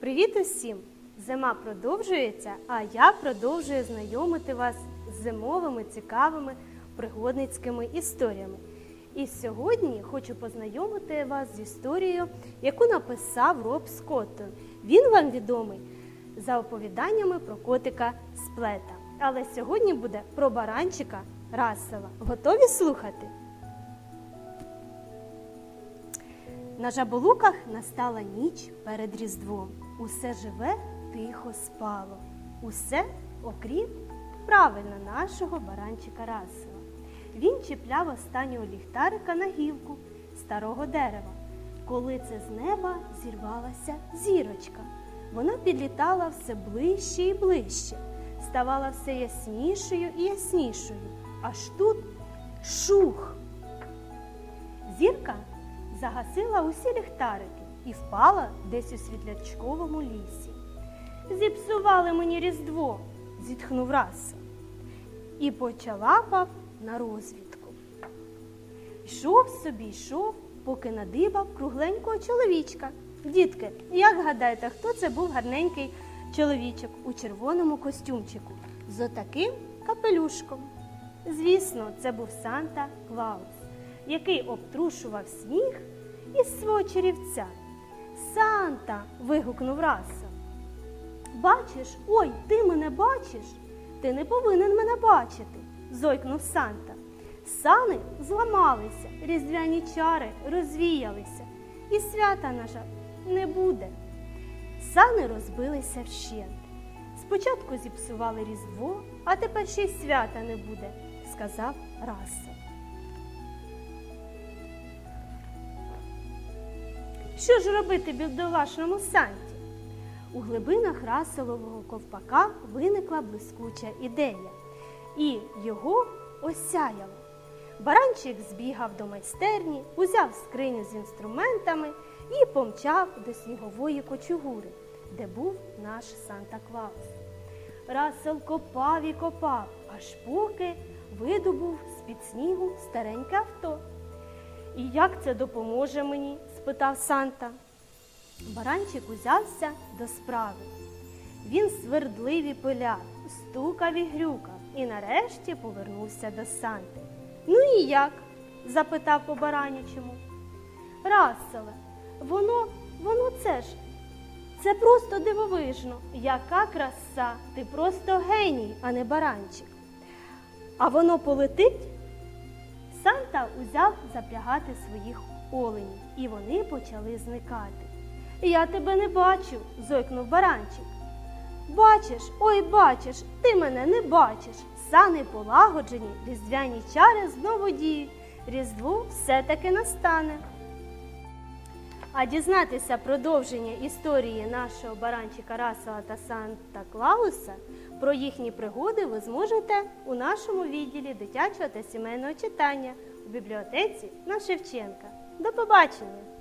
Привіт усім! Зима продовжується, а я продовжую знайомити вас з зимовими цікавими пригодницькими історіями. І сьогодні хочу познайомити вас з історією, яку написав Роб Скоттон. Він вам відомий за оповіданнями про котика Сплета. Але сьогодні буде про баранчика Рассела. Готові слухати? На жаболуках настала ніч перед Різдвом. Усе живе тихо спало. Усе, окрім правильно нашого баранчика Расела. Він чіпляв останнього ліхтарика на гілку старого дерева. Коли це з неба зірвалася зірочка. Вона підлітала все ближче і ближче, ставала все яснішою і яснішою. Аж тут шух. Загасила усі ліхтарики і впала десь у світлячковому лісі. Зіпсували мені різдво, зітхнув Раса і почалапав на розвідку. Йшов собі, йшов, поки надибав кругленького чоловічка. Дітки, як гадаєте, хто це був гарненький чоловічок у червоному костюмчику з отаким капелюшком? Звісно, це був Санта Клаус, який обтрушував сніг із свого черівця. Санта. вигукнув Раса. Бачиш, ой, ти мене бачиш? Ти не повинен мене бачити, зойкнув Санта. Сани зламалися, різдвяні чари розвіялися, і свята, на жаль, не буде. Сани розбилися вщент. Спочатку зіпсували Різдво, а тепер ще й свята не буде, сказав Раса. Що ж робити бідолашному Санті? У глибинах раселового ковпака виникла блискуча ідея, і його осяяло. Баранчик збігав до майстерні, узяв скриню з інструментами і помчав до снігової кочугури, де був наш Санта Клаус. Расел копав і копав, аж поки видобув з-під снігу стареньке авто. І як це допоможе мені? спитав Санта. Баранчик узявся до справи. Він свердлив і пиляв, стукав і грюкав і нарешті повернувся до Санти. Ну і як? запитав по баранячому. Расселе, воно, воно це ж. Це просто дивовижно. Яка краса! Ти просто геній, а не баранчик. А воно полетить? Санта узяв запрягати своїх оленів, і вони почали зникати. Я тебе не бачу, зойкнув баранчик. Бачиш, ой, бачиш, ти мене не бачиш. Сани полагоджені, різдвяні чари знову діють. Різдво все-таки настане. А дізнатися продовження історії нашого баранчика Расела та Санта Клауса про їхні пригоди ви зможете у нашому відділі дитячого та сімейного читання у бібліотеці на Шевченка. До побачення!